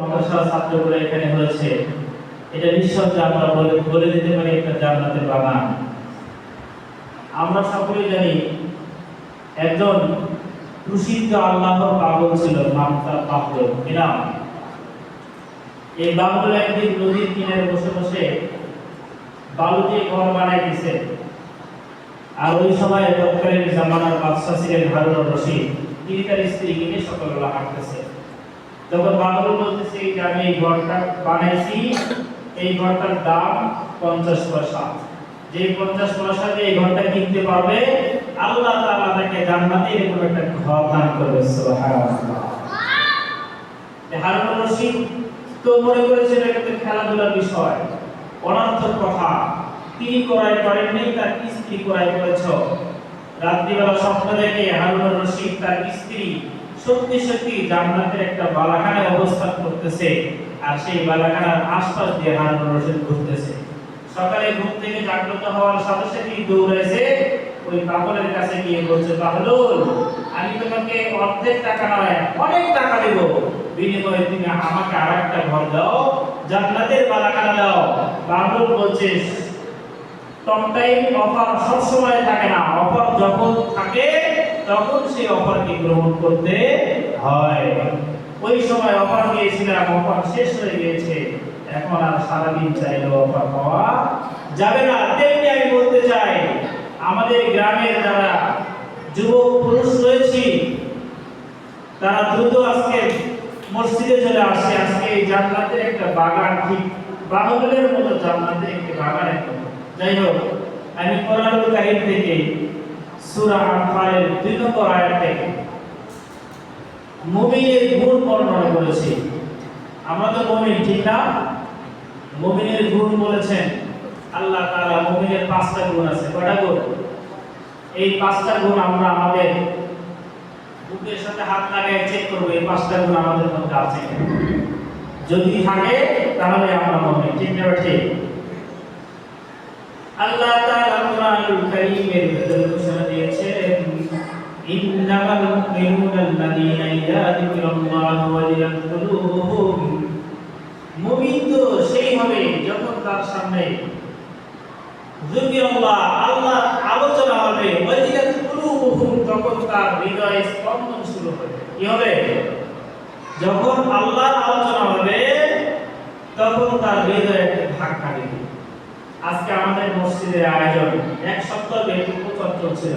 মাদ্রাসার ছাত্রগুলো এখানে হয়েছে। এটা নিঃসন্দেহে আমরা বলে বলে দিতে পারি একটা জান্নাতের বাগান। আমরা সকলেই জানি, একজন প্রসিদ্ধ আল্লাহর পাগল ছিল, নাম তার পাগল ইনাম এই বাবুল একদিন নদীর কিনারে বসে বসে বালু দিয়ে ঘর বানাই দিছে। আর ওই সময় তৎকালীন জামানার বাদশাহ ছিলেন হারুন রশিদ। তিনি তার স্ত্রীকে নিয়ে সকালবেলা হাঁটতেছে। যখন বাবুল বলতেছে যে আমি এই ঘরটা বানাইছি, এই ঘরটার দাম পঞ্চাশ পয়সা। যে পঞ্চাশ পয়সা দিয়ে এই ঘরটা কিনতে পারবে, আল্লাহ তাআলা তাকে জান্নাতে এরকম একটা ঘর দান করবে হারুন রশিদ তো মনে করেছেন এটা খেলাধুলার বিষয়, অনর্থক কথা। তিনি করাই করেননি তার স্ত্রী করাই করেছ। রাত্রিবেলা স্বপ্ন দেখে হারুন রশিদ তার স্ত্রী সত্যি সত্যি জান্নাতের একটা বালাখানায় অবস্থান করতেছে আর সেই বালাখানার আশপাশ দিয়ে হারুন রশিদ ঘুরতেছে। সকালে ঘুম থেকে জাগ্রত হওয়ার সাথে সাথে দৌড়াইছে, ওই পাগলের কাছে গিয়ে বলছে পাগলুল আমি তোমাকে অর্ধেক টাকা নয়, অনেক টাকা দেব। বিনিময়ে তুমি আমাকে আর একটা ঘর দাও, জান্নাতের বালাখানা দাও। পাগল বলছে টক টাইম অফার সব সময় থাকে না অফার যখন থাকে তখন সেই অফারকে গ্রহণ করতে হয়। ওই সময় অফার দিয়েছিলাম অফার শেষ হয়ে গিয়েছে। এখন আর সারাদিন চাইলে অফার পাওয়া যাবে না। তেমনি আমি বলতে চাই, আমাদের গ্রামের যারা যুবক পুরুষ রয়েছি, তারা দ্রুত আজকে মসজিদে চলে আসে। আজকে এই জান্নাতের একটা বাগান, ঠিক বাহুলের মতো জান্নাতের একটা বাগান একদম যাই হোক, আমি কোরআনুল কারীম থেকে সূরা আনফালের দুই নম্বর আয়াত মুমিনের গুণ বর্ণনা করেছি। আমরা তো মুমিন ঠিক না? মুমিনের গুণ বলেছেন, আল্লাহ তাআলা মুমিনের পাঁচটা গুণ আছে। কয়টা গুণ? এই পাঁচটা গুণ আমরা আমাদের বুকের সাথে হাত লাগায় চেক করব, এই পাঁচটা গুণ আমাদের মধ্যে আছে যদি থাকে, তাহলে আমরা মুমিন, ঠিক না ঠিক? আল্লাহ তাআলা কোরআনুল কারীমের ইন্নামাল মুমিনুনা আল্লাযীনা ইযা যিকিরাল্লাহু ওয়াজিলাত কুলুবুহুম মুমিন তো সেই হবে যখন তার সামনে যিকিরাল্লাহ আল্লাহ আলোচনা হবে। ওয়াজিলাত কুলুবুহুম তখন তার হৃদয়ে স্পন্দন শুরু হবে। কি হবে? যখন আল্লাহর আলোচনা হবে, তখন তার হৃদয়ে একটা ধাক্কা দিবে। আজকে আমাদের মসজিদের আয়োজন, এক সপ্তাহ ব্যাপী প্রচার চলছিল।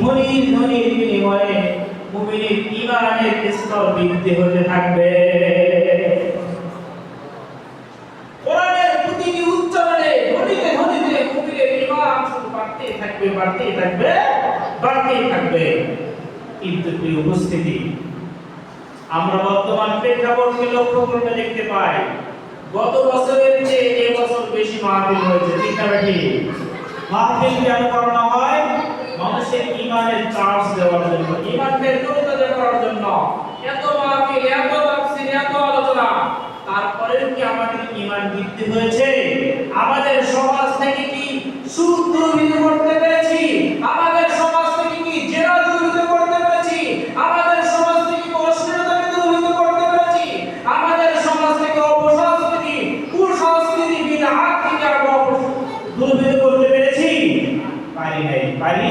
ধ্বনি ধ্বনির বিনিময়ে মুমিনের ঈমানের স্তর বৃদ্ধি হতে থাকবে। কোরআনের প্রতিটি উচ্চারণে ধ্বনিতে ধ্বনিতে মুমিনের ঈমান শুধু বাড়তেই থাকবে বাড়তেই থাকবে বাড়তেই থাকবে। কিন্তু প্রিয় উপস্থিতি, আমরা বর্তমান প্রেক্ষাপটকে লক্ষ্য করলে দেখতে পাই, গত বছরের চেয়ে এই বছর বেশি মাহফিল হয়েছে, ঠিক না বেটি মাহফিল কেন করানো হয়? মানুষের ইমানের চার্জ দেওয়ার জন্য ইমানকে তরুণতা করার জন্য। এত মাহফিল, এত তাফসীর, এত আলোচনা। তারপরেও কি আমাদের ইমান বৃদ্ধি হয়েছে? আমাদের সমাজ থেকে কি সুদ দূরীভূত করতে পেরেছি? আমাদের সমাজ থেকে কি জেনা দূরীভূত করতে পেরেছি আমাদের সমাজ থেকে কি অশ্লীলতাকে দূরীভূত করতে পেরেছি আমাদের সমাজ থেকে অপসংস্কৃতি কুসংস্কৃতি বিদআত থেকে আমরা অপস- দূরীভূত করতে পেরেছি পারি নাই পারি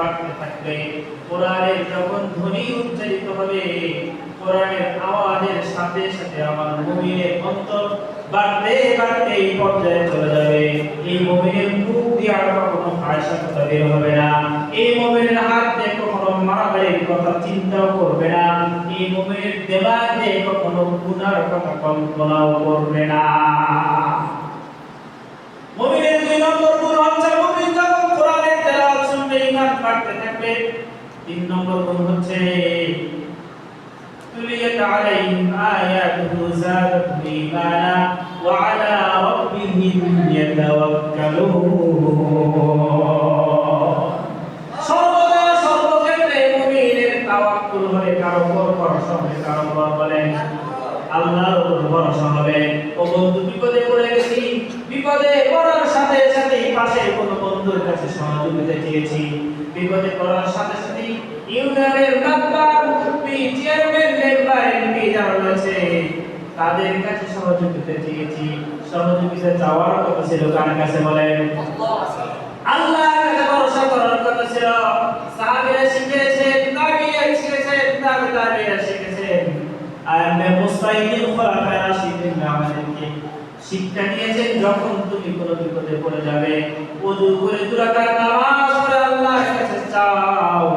বাড়তে থাকবে। কোরআনের যখন ধ্বনি উচ্চারিত হবে কোরআনের আওয়াজের সাথে সাথে আমার মুমিনের অন্তর বাড়তে বাড়তে এই পর্যায়ে চলে যাবে। এই মুমিনের মুখ দিয়ে আর কখনো ভাষা কথা বের হবে না। এই মুমিনের হাত দিয়ে কখনো মারামারির কথা চিন্তাও করবে না। এই মুমিনের দেমাগ দিয়ে কখনো গুনার কথা কল্পনাও করবে না। মুমিনের দুই থাকতে থাকবে। তিন নম্বর গুণ হচ্ছে, তুলিয়াত আলাইহিম আয়াতুহু ওয়া আলা রাব্বিহিম ইয়াতাওয়াক্কালুন। আল্লাহর উপর ভরসা হবে। ও বন্ধু, বিপদে পড়ে গেছি। বিপদে পড়ার সাথে সাথে পাশে কোনো বন্ধুর কাছে সহযোগিতা চেয়েছি। বিপদে পড়ার সাথে সাথে ইউনিয়নের মেম্বার চেয়ারম্যান, মেম্বার, এমপি যারা রয়েছে, তাদের কাছে সহযোগিতা চেয়েছি। সহযোগিতা চাওয়ার কথা ছিল, কার কাছে বলেন? আল্লাহর কাছে ভরসা করার কথা ছিল। সাহাবীরা শিখেছেন তাবিঈরা শিখেছেন তাবে তাবিঈরা শিখেছেন। আর মে মুস্তাহিদিন খোলাফায়ে রাশিদিন আমাদেরকে শিক্ষা দিয়েছেন যখন তুমি কোনো বিপদে পড়ে যাবে ওযু করে দুরাকাত নামাজ পড়ে আল্লাহর কাছে চাও।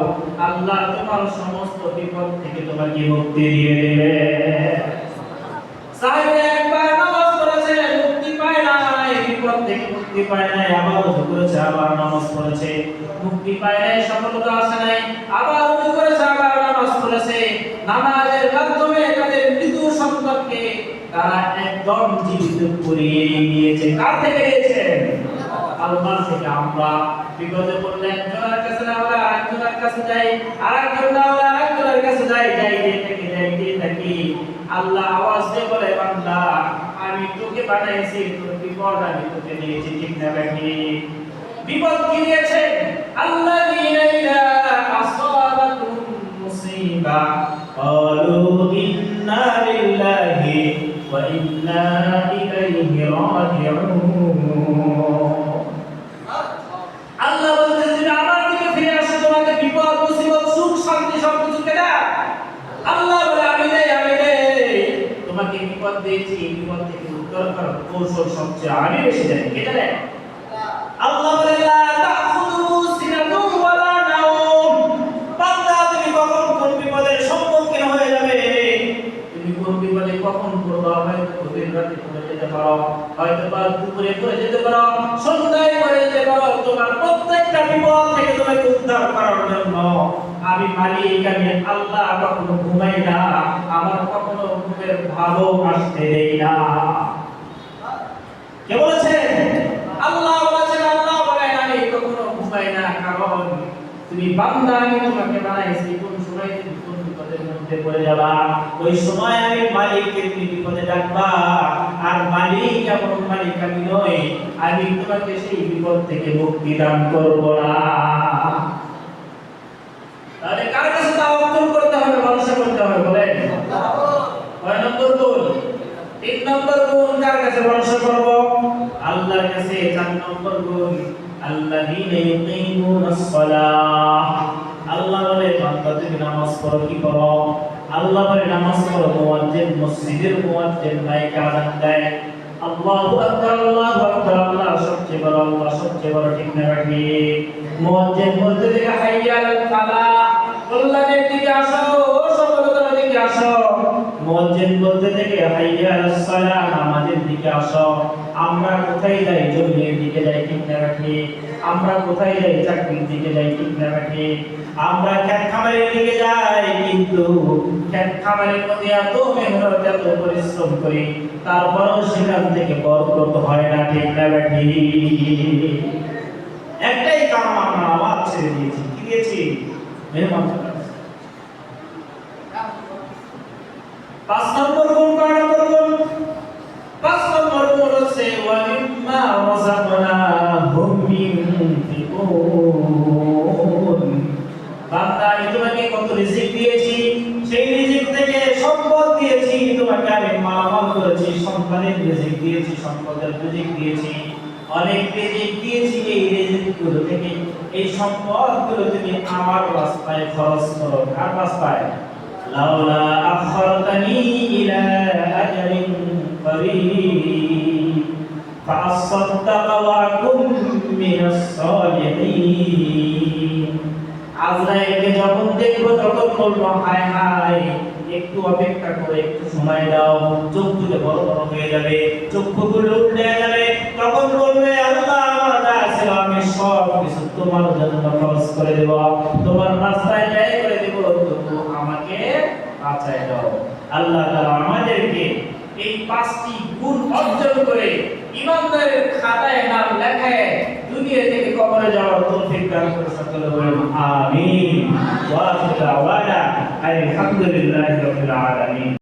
আল্লাহ তোমার সমস্ত বিপদ থেকে তোমাকে মুক্তি দিয়ে দেবে। সাহেবরা একবার নামাজ পড়েছে, মুক্তি পায় নাই, বিপদ থেকে মুক্তি পায় নাই, আবার উজু করেছে, আবার নামাজ পড়েছে। মুক্তি পায় নাই, সফলতা আসে নাই, আবার উজু করেছে, আবার নামাজ পড়েছে নামাজের মাধ্যমে তাদের মৃত্যু সম্পর্কে তারা একদম জীবিত করিয়ে নিয়েছে কার থেকে নিয়েছেন আল্লাহ থেকে। আমরা বিপদে পড়লে একজনের কাছে না আমরা আরেকজনের কাছে যাই। আরেকজন না আমরা আরেকজনের কাছে যাই। যাইতে থাকি যাইতে থাকি। আল্লাহ আওয়াজ দিয়ে বলে, বান্দা, আমি তোকে বানাইছি, তোর বিপদ আমি তোকে দিয়েছি, ঠিক না বাকি বিপদ কি দিয়েছেন আল্লাহ ইলা আসাবাতুম মুসিবা। ক্বালু ইন্না লিল্লাহি তোমাকে বিপদ দিয়েছি এই বিপদ থেকে উত্তর করার কৌশল সবচেয়ে আমি বেশি জানি কে জানে? আল্লাহ যেতে পারো, হয়তো বা দুপুরে পড়ে যেতে পারো, সন্ধ্যায় পড়ে যেতে পারো তোমার প্রত্যেকটা বিপদ থেকে তোমাকে উদ্ধার করার জন্য। আমি মালিক আমি আল্লাহ কখনো ঘুমাই না, আমার কখনো ঘুমের ভালো আসতে দেই না। কে আল্লাহ বলেছেন, আল্লাহ আমি কখনো ঘুমাই না, কারণ তুমি বান্দা, আমি তোমাকে বানাইছি কোন সময় তুমি কোন বিপদের মধ্যে পড়ে যাবা? ওই সময় আমি মালিককে তুমি বিপদে ডাকবা। আর মালিক এমন মালিক আমি নই আমি তোমাকে সেই বিপদ থেকে মুক্তি দান করব না। তাহলে কার কাছে তাওয়াক্কুল করতে হবে? করতে হবে, বলেন। কয় নম্বর গুণ? তিন নম্বর গুণ কার কাছে করব আল্লাহর কাছে। চার নম্বর গুণ সালাহ। আল্লাহ বলে, বান্দা নামাজ পড়ো, কি পড়ো? আল্লাহ বলে, নামাজ পড়ো মুয়াজ্জিন মসজিদের মুয়াজ্জিন মাইকে আযান দেয়। আল্লাহু আকবার আল্লাহু আকবার আল্লাহ সবচেয়ে বড় আল্লাহ সবচেয়ে বড় ঠিক না ঠিক মুয়াজ্জিন বলতে থেকে হাইয়া আলাল ফালাহ দিকে আসো সফলতার দিকে আসো। মুয়াজ্জিন বলতে থেকে, হাইয়া আলাস সালাহ নামাজের দিকে আসো। আমরা কোথায় যাই? জমির দিকে যাই ঠিক না ঠিক? আমরা কোথায় যাই? চাকরির দিকে যাই ঠিক না ঠিক? আমরা খেত খামারের দিকে যাই, কিন্তু খেত খামারের মধ্যে এত মেহনত, এত পরিশ্রম করি, তারপরেও সেখান থেকে বরকত হয় না ঠিক না ঠিক? একটাই কারণ আমরা আবার ছেড়ে দিয়েছি। কি দিয়েছি? মেহমান পাঁচ নম্বর গুণ কয় নম্বর গুণ পাঁচ নম্বর গুণ হচ্ছে ওয়া মিম্মা রাযাকনাহুম ইউনফিকুন বান্দা আমি তোমাকে কত রিজিক দিয়েছি সেই রিজিক থেকে সম্পদ দিয়েছি তোমাকে আমি মালামাল করেছি সম্পদের রিজিক দিয়েছি সম্পদের রিজিক দিয়েছি অনেক রিজিক দিয়েছি এই রিজিক গুলো থেকে এই সম্পদগুলো তুমি আমার রাস্তায় খরচ করো কার রাস্তায় লাউলা আখরতানি ইলা আজালিন করিব فأصدق وأكن من الصالحين আজরাইলকে যখন দেখবো তখন বলবো হায় হায় একটু অপেক্ষা করে, একটু সময় দাও। চোখ দুটো বড় বড় হয়ে যাবে, চোখ চক্ষুগুলো উঠে যাবে। তখন বলবে, আল্লাহ, আমার ছিল আমি সব কিছু তোমার জন্য খরচ করে দেব। তোমার রাস্তায় ব্যয় করে দেব। তবু আমাকে বাঁচাই দাও। আল্লাহ তাআলা আমাদেরকে এই পাঁচটি গুণ অর্জন করে ইমানদারের খাতায় নাম লেখায় দুনিয়া থেকে কবরে যাওয়ার তৌফিক দান করে সকলে বলেন, আমিন। ওয়া দাওয়ানা আলহামদুলিল্লাহি রাব্বিল আলামিন।